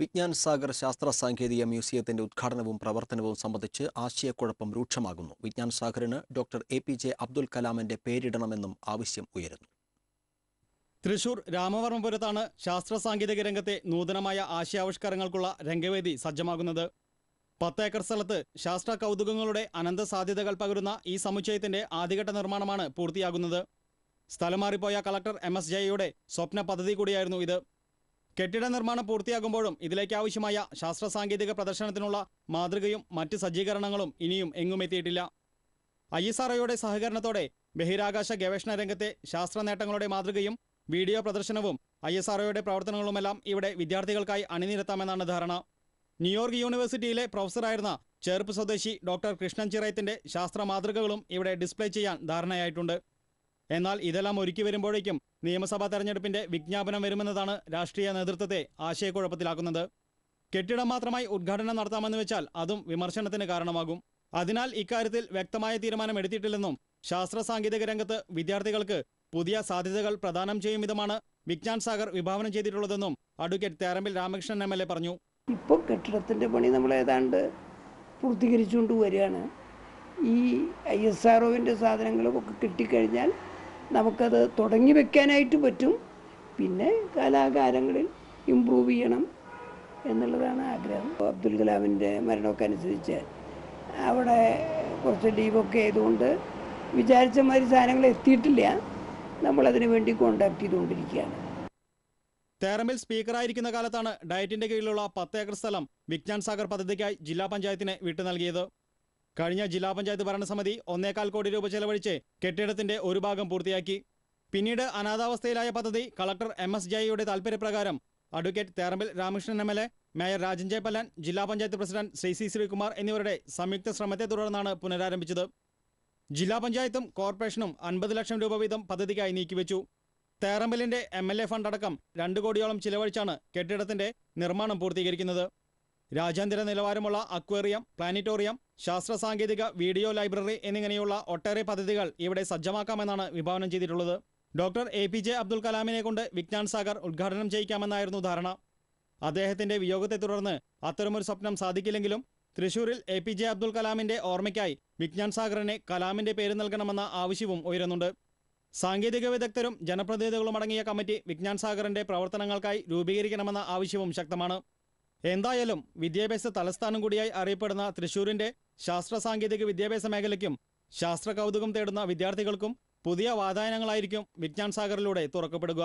വിജ്ഞാൻ സാഗർ ശാസ്ത്ര സാങ്കേതിക മ്യൂസിയത്തിന്റെ ഉദ്ഘാടനവും പ്രവർത്തനവും സംബന്ധിച്ച് ആശയക്കുഴപ്പം രൂക്ഷമാകുന്നു. Vigyan സാഗറിന് doctor A P J Abdul കലാമിന്റെ പേരിടണമെന്നും ആവശ്യം ഉയരുന്നു. തൃശൂർ രാമവർമ്മപുരത്താണ് ശാസ്ത്ര സാങ്കേതിക രംഗത്തെ നൂതനമായ ആശയാവിഷ്കാരങ്ങൾക്കുള്ള രംഗവേദി സജ്ജമാകുന്നത്. പത്ത് ഏക്കർ സ്ഥലത്ത് ശാസ്ത്ര കൗതുകങ്ങളുടെ അനന്ത സാധ്യതകൾ പകരുന്ന ഈ സമുച്ചയത്തിന്റെ ആദ്യഘട്ട നിർമ്മാണമാണ് പൂർത്തിയാകുന്നത്. സ്ഥലം മാറിപ്പോയ കളക്ടർ എം എസ് ജയയുടെ സ്വപ്ന പദ്ധതി കൂടിയായിരുന്നു ഇത്. കെട്ടിട നിർമ്മാണം പൂർത്തിയാകുമ്പോഴും ഇതിലേക്ക് ആവശ്യമായ ശാസ്ത്ര സാങ്കേതിക പ്രദർശനത്തിനുള്ള മാതൃകയും മറ്റ് സജ്ജീകരണങ്ങളും ഇനിയും എങ്ങും എത്തിയിട്ടില്ല. ഐ എസ് ആർഒയുടെ സഹകരണത്തോടെ ബഹിരാകാശ ഗവേഷണ രംഗത്തെ ശാസ്ത്ര നേട്ടങ്ങളുടെ മാതൃകയും വീഡിയോ പ്രദർശനവും ഐ എസ് ആർഒയുടെ പ്രവർത്തനങ്ങളുമെല്ലാം ഇവിടെ വിദ്യാർത്ഥികൾക്കായി അണിനിരത്താമെന്നാണ് ധാരണ. ന്യൂയോർക്ക് യൂണിവേഴ്സിറ്റിയിലെ പ്രൊഫസറായിരുന്ന ചേർപ്പ് സ്വദേശി ഡോക്ടർ കൃഷ്ണൻ ചിറയത്തിന്റെ ശാസ്ത്ര മാതൃകകളും ഇവിടെ ഡിസ്പ്ലേ ചെയ്യാൻ ധാരണയായിട്ടുണ്ട്. എന്നാൽ ഇതെല്ലാം ഒരുക്കി വരുമ്പോഴേക്കും നിയമസഭാ തെരഞ്ഞെടുപ്പിന്റെ വിജ്ഞാപനം വരുമെന്നതാണ് രാഷ്ട്രീയ നേതൃത്വത്തെ ആശയക്കുഴപ്പത്തിലാക്കുന്നത്. കെട്ടിടം മാത്രമായി ഉദ്ഘാടനം നടത്താമെന്ന് വെച്ചാൽ അതും വിമർശനത്തിന് കാരണമാകും. അതിനാൽ ഇക്കാര്യത്തിൽ വ്യക്തമായ തീരുമാനം എടുത്തിട്ടില്ലെന്നും ശാസ്ത്ര സാങ്കേതിക രംഗത്ത് വിദ്യാർത്ഥികൾക്ക് പുതിയ സാധ്യതകൾ പ്രദാനം ചെയ്യും വിധമാണ് വിജ്ഞാൻ സാഗർ വിഭാവനം ചെയ്തിട്ടുള്ളതെന്നും advocate Therambil Ramakrishnan M L A പറഞ്ഞു. ഇപ്പോൾ കെട്ടിടത്തിന്റെ പണി നമ്മൾ ഏതാണ്ട് പൂർത്തീകരിച്ചുകൊണ്ട് വരികയാണ്. ഈ ഐ എസ് ആർ ഒവിന്റെ സാധനങ്ങളൊക്കെ കിട്ടിക്കഴിഞ്ഞാൽ നമുക്കത് തുടങ്ങി വെക്കാനായിട്ട് പറ്റും. പിന്നെ കലാകാരങ്ങളിൽ ഇമ്പ്രൂവ് ചെയ്യണം എന്നുള്ളതാണ് ആഗ്രഹം. അബ്ദുൽ കലാമിന്റെ മരണമൊക്കെ അനുസരിച്ച് അവിടെ കുറച്ച് ലീവൊക്കെ ആയതുകൊണ്ട് വിചാരിച്ച മാതിരി സാധനങ്ങൾ എത്തിയിട്ടില്ല. നമ്മളതിനു വേണ്ടി കോണ്ടാക്ട് ചെയ്തുകൊണ്ടിരിക്കുകയാണ്. തേറമ്പിൽ സ്പീക്കറായിരിക്കുന്ന കാലത്താണ് ഡയറ്റിന്റെ കീഴിലുള്ള പത്ത് ഏക്കർ സ്ഥലം വിജ്ഞാൻ സാഗർ പദ്ധതിക്കായി ജില്ലാ പഞ്ചായത്തിന് വിട്ടു നൽകിയത്. കഴിഞ്ഞ ജില്ലാ പഞ്ചായത്ത് ഭരണസമിതി ഒന്നേകാൽ കോടി രൂപ ചെലവഴിച്ച് കെട്ടിടത്തിന്റെ ഒരു ഭാഗം പൂർത്തിയാക്കി. പിന്നീട് അനാഥാവസ്ഥയിലായ പദ്ധതി കളക്ടർ എം എസ് ജയയുടെ താൽപര്യപ്രകാരം advocate Therambil Ramakrishnan M L A mayor Rajan Jayapalan ജില്ലാ പഞ്ചായത്ത് പ്രസിഡന്റ് ശ്രീ സി ശ്രീകുമാർ എന്നിവരുടെ സംയുക്ത ശ്രമത്തെ തുടർന്നാണ് പുനരാരംഭിച്ചത്. ജില്ലാ പഞ്ചായത്തും കോർപ്പറേഷനും അൻപത് ലക്ഷം രൂപ വീതം പദ്ധതിക്കായി നീക്കിവെച്ചു. തേറമ്പലിന്റെ എം എൽ എ ഫണ്ട് അടക്കം രണ്ട് കോടിയോളം ചിലവഴിച്ചാണ് കെട്ടിടത്തിന്റെ നിർമ്മാണം പൂർത്തീകരിക്കുന്നത്. രാജ്യാന്തര നിലവാരമുള്ള അക്വേറിയം പ്ലാനറ്റോറിയം ശാസ്ത്ര സാങ്കേതിക വീഡിയോ ലൈബ്രറി എന്നിങ്ങനെയുള്ള ഒട്ടേറെ പദ്ധതികൾ ഇവിടെ സജ്ജമാക്കാമെന്നാണ് വിഭാവനം ചെയ്തിട്ടുള്ളത്. Doctor A P J Abdul കലാമിനെ കൊണ്ട് വിജ്ഞാൻ സാഗർ ഉദ്ഘാടനം ചെയ്യിക്കാമെന്നായിരുന്നു ധാരണ. അദ്ദേഹത്തിന്റെ വിയോഗത്തെ തുടർന്ന് അത്തരമൊരു സ്വപ്നം സാധിക്കില്ലെങ്കിലും തൃശൂരിൽ എ പി ജെ അബ്ദുൽ കലാമിന്റെ ഓർമ്മയ്ക്കായി വിജ്ഞാൻ സാഗറിനെ കലാമിന്റെ പേര് നൽകണമെന്ന ആവശ്യവും ഉയരുന്നുണ്ട്. സാങ്കേതിക വിദഗ്ധരും ജനപ്രതിനിധികളും അടങ്ങിയ കമ്മിറ്റി വിജ്ഞാൻ സാഗറിന്റെ പ്രവർത്തനങ്ങൾക്കായി രൂപീകരിക്കണമെന്ന ആവശ്യവും ശക്തമാണ്. എന്തായാലും വിദ്യാഭ്യാസ തലസ്ഥാനം കൂടിയായി അറിയപ്പെടുന്ന തൃശൂരിന്റെ ശാസ്ത്ര സാങ്കേതിക വിദ്യാഭ്യാസ മേഖലയ്ക്കും ശാസ്ത്ര കൗതുകം തേടുന്ന വിദ്യാർത്ഥികൾക്കും പുതിയ വാതായനങ്ങളായിരിക്കും വിജ്ഞാൻ സാഗറിലൂടെ തുറക്കപ്പെടുക.